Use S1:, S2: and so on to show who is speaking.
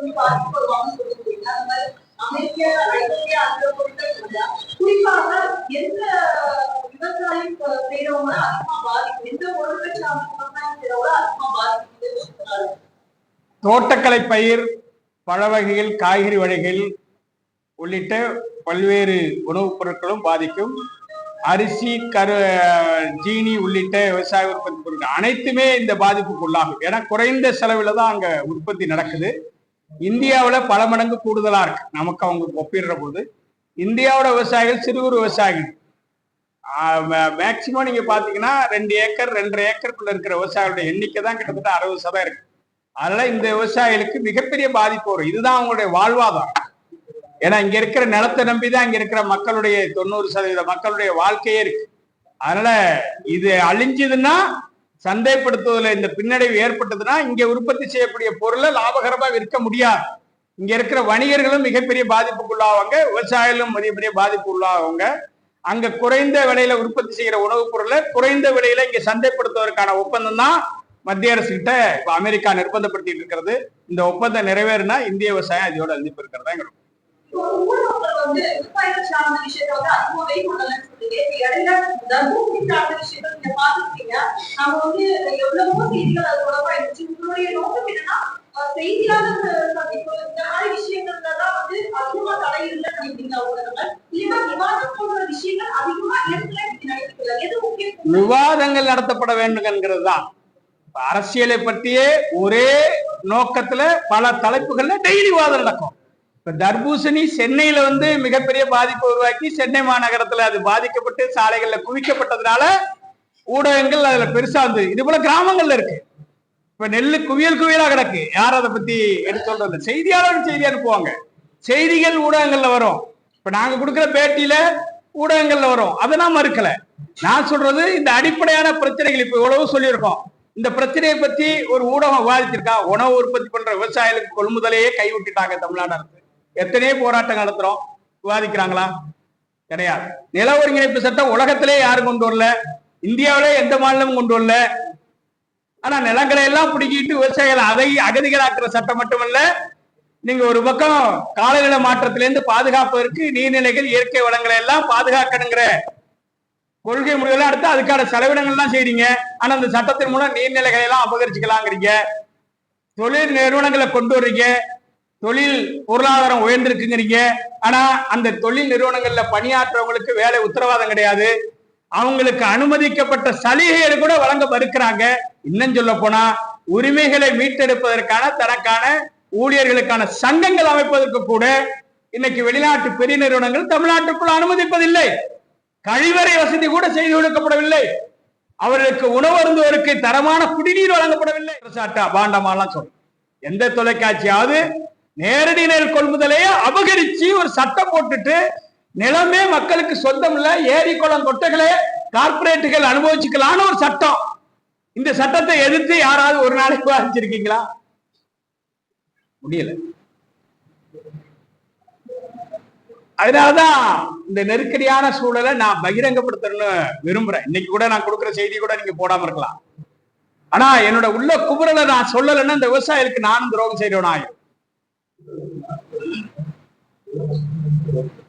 S1: கொஞ்சம் பாதிக்கப்படுவாங்கன்னு சொல்லுவீங்க அந்த மாதிரி அமெரிக்க ஐரோப்பிய அந்த பொருட்கள் குறிப்பாக எந்த விவசாயம் ப- அதிகமா பாதிக்கும்? எந்த பொருள் வச்சு விவசாயம் செய்றவங்க அதிகமா பாதிக்குதுன்னு
S2: தோட்டக்கலை பயிர் பழ வகைகள் காய்கறி வகைகள் உள்ளிட்ட பல்வேறு உணவுப் பொருட்களும் பாதிக்கும். அரிசி கரு ஜீனி உள்ளிட்ட விவசாய உற்பத்தி பொருட்கள் அனைத்துமே இந்த பாதிப்புக்கு உள்ளாகும். ஏன்னா குறைந்த செலவில் தான் அங்கே உற்பத்தி நடக்குது. இந்தியாவில் பல மடங்கு கூடுதலாக இருக்கு. நமக்கு அவங்க ஒப்பிடுற போது இந்தியாவோட விவசாயிகள் சிறு குறு விவசாயிகள். மேக்சிமம் நீங்க பாத்தீங்கன்னா ரெண்டு ஏக்கர் ரெண்டரை ஏக்கருக்குள்ள இருக்கிற விவசாயிகளுடைய எண்ணிக்கை தான் கிட்டத்தட்ட அறுபது சதம் இருக்கு. அதனால இந்த விவசாயிகளுக்கு மிகப்பெரிய பாதிப்பு வரும். இதுதான் அவங்களுடைய வாழ்வாதாரம். ஏன்னா இங்க இருக்கிற நிலத்தை நம்பி தான் இங்க இருக்கிற மக்களுடைய தொண்ணூறு சதவீத மக்களுடைய வாழ்க்கையே இருக்கு. அதனால இது அழிஞ்சதுன்னா சந்தைப்படுத்துவதில் இந்த பின்னடைவு ஏற்பட்டதுன்னா இங்கே உற்பத்தி செய்யக்கூடிய பொருளை லாபகரமா விற்க முடியாது. இங்க இருக்கிற வணிகர்களும் மிகப்பெரிய பாதிப்புக்குள்ளாவாங்க விவசாயிகளும் மிகப்பெரிய பாதிப்பு உள்ளாவாங்க அங்க குறைந்த விலையில உற்பத்தி செய்கிற உணவுப் பொருளை குறைந்த விலையில இங்க சந்தைப்படுத்துவதற்கான ஒப்பந்தம் தான் மத்திய அரசு கிட்ட இப்ப அமெரிக்கா நிர்பந்தப்படுத்திட்டு இருக்கிறது. இந்த ஒப்பந்தம் நிறைவேறினா இந்திய விவசாயம் இதோட அழிப்பு இருக்கிறதா
S1: எங்களுக்கு இடையில தர்மபுரிக்கான சார்ந்த விஷயத்தை நீங்க பாத்துருக்கீங்க நம்ம வந்து எவ்வளவோ செய்திகள் அது தொடர்பா இருந்துச்சு உங்களுடைய நோக்கம் என்னன்னா செய்தியாளர் சந்திப்பு இந்த மாதிரி விஷயங்கள்ல தான் வந்து அதிகமா தடை இல்லை நினைக்கிறீங்க ஊடகங்கள்? இல்லைன்னா விவாதம் போன்ற விஷயங்கள் அதிகமா இடத்துல நினைக்கிறீங்க எது முக்கியம்
S2: விவாதங்கள் நடத்தப்பட வேண்டும் என்கிறது தான் அரசியலை பற்றியே ஒரே நோக்கத்துல பல தலைப்புகள்ல டெய்லி வாதம் நடக்கும். இப்ப தர்பூசணி சென்னையில வந்து மிகப்பெரிய பாதிப்பை உருவாக்கி சென்னை மாநகரத்துல அது பாதிக்கப்பட்டு சாலைகள்ல குவிக்கப்பட்டதுனால ஊடகங்கள் அதுல பெருசா வந்து இது போல கிராமங்கள்ல இருக்கு. இப்ப நெல்லு குவியல் குவியலா கிடக்கு. யார் அதை பத்தி எடுத்து சொல்றது? செய்தியாளர் செய்தி அனுப்புவாங்க செய்திகள் ஊடகங்கள்ல வரும். இப்ப நாங்க கொடுக்குற பேட்டியில ஊடகங்கள்ல வரும். அதை நான் மறுக்கல. நான் சொல்றது இந்த அடிப்படையான பிரச்சனைகள் இப்ப இவ்வளவு சொல்லியிருக்கோம். இந்த பிரச்சனையை பத்தி ஒரு ஊடகம் விவாதிச்சிருக்கா உணவு உற்பத்தி பண்ற விவசாயிகளுக்கு கொள்முதலையே கைவிட்டுட்டாங்க தமிழ்நாடு அரசு. எத்தனையோ போராட்டம் நடத்துறோம். விவாதிக்கிறாங்களா? கிடையாது. நில ஒருங்கிணைப்பு சட்டம் உலகத்திலே யாரும் கொண்டு வரல. இந்தியாவிலே எந்த மாநிலமும் கொண்டு வரல. ஆனா நிலங்களை எல்லாம் பிடிக்கிட்டு விவசாயிகள் அதை அகதிகளாக்குற சட்டம் மட்டுமல்ல நீங்க ஒரு பக்கம் காலநிலை மாற்றத்திலிருந்து பாதுகாப்பதற்கு நீர்நிலைகள் இயற்கை வளங்களை எல்லாம் பாதுகாக்கணுங்கிற கொள்கை முடிவெல்லாம் அடுத்து அதுக்கான செலவினங்கள் தான் செய்றீங்க. ஆனா அந்த சட்டத்தின் மூலம் நீர்நிலைகளை எல்லாம் அபகரிச்சுக்கலாங்கிறீங்க. தொழில் நிறுவனங்களை கொண்டு வர்றீங்க. தொழில் பொருளாதாரம் உயர்ந்திருக்குங்கிறீங்க. ஆனா அந்த தொழில் நிறுவனங்கள்ல பணியாற்றவங்களுக்கு வேலை உத்தரவாதம் கிடையாது. அவங்களுக்கு அனுமதிக்கப்பட்ட சலுகைகள் கூட வழங்க மறுக்கிறாங்க இன்னும் சொல்ல போனா உரிமைகளை மீட்டெடுப்பதற்கான தனக்கான ஊழியர்களுக்கான சங்கங்கள் அமைப்பதற்கு கூட இன்னைக்கு வெளிநாட்டு பெரிய நிறுவனங்கள் தமிழ்நாட்டுக்குள் அனுமதிப்பதில்லை. கழிவறை வசதி கூட செய்து கொடுக்கப்படவில்லை. அவர்களுக்கு உணவருந்துவருக்கு தரமான குடிநீர் வழங்கப்படவில்லை. பாண்டமாலாம் அபாண்டமாலாம் சொல்லும் எந்த தொலைக்காட்சியாவது நேரடி நெல் கொள்முதலையே அபகரிச்சு ஒரு சட்டம் போட்டுட்டு நிலமே மக்களுக்கு சொந்தம் இல்ல ஏரி குளம் கொட்டைகளே கார்பரேட்டுகள் அனுபவிச்சுக்கலான்னு ஒரு சட்டம். இந்த சட்டத்தை எதிர்த்து யாராவது ஒரு நாளைக்கு விவாதிச்சிருக்கீங்களா முடியல. அதனாலதான் இந்த நெருக்கடியான சூழலை நான் பகிரங்கப்படுத்தணும்னு விரும்புறேன். இன்னைக்கு கூட நான் கொடுக்குற செய்தி கூட நீங்க போடாம இருக்கலாம். ஆனா என்னோட உள்ள குபுரலை நான் சொல்லலைன்னா இந்த விவசாயிகளுக்கு நானும் துரோகம் செய்யணும் ஆயிரும் Obrigado.